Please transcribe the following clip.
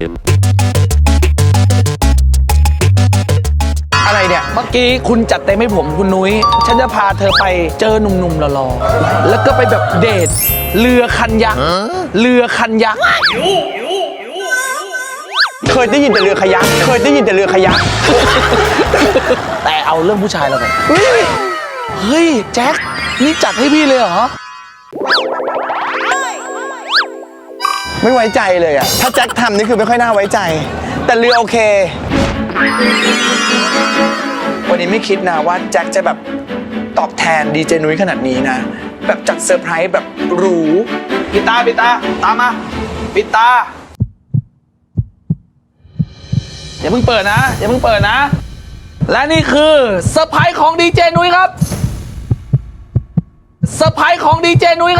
อะไรเนี่ย เมื่อกี้คุณจัดเต็มให้ผมคุณนุ้ย ฉันจะพาเธอไปเจอหนุ่มๆหล่อๆ แล้วก็ไปแบบเดท เรือคันยักษ์ เรือคันยักษ์ เคยได้ยินแต่เรือขยัก เคยได้ยินแต่เรือขยัก แต่เอาเรื่องผู้ชายแล้วกันเฮ้ย แจ็ค นี่จัดให้พี่เลยเหรอ ไม่ไว้ใจเลยอะถ้าแจ็คทำนี่คือไม่ค่อยน่าไว้ใจ แต่เรือโอเค วันนี้ไม่คิดนะว่าแจ็คจะแบบตอบแทนดีเจนุ้ยขนาดนี้นะ แบบจัดเซอร์ไพรส์แบบหรูปิดตาปิดตา ตามมาปิดตา อย่าเพิ่งเปิดนะ อย่าเพิ่งเปิดนะ และนี่คือเซอร์ไพรส์ของดีเจนุ้ยครับเซอร์ไพรส์ของดีเจนุ้ยครับ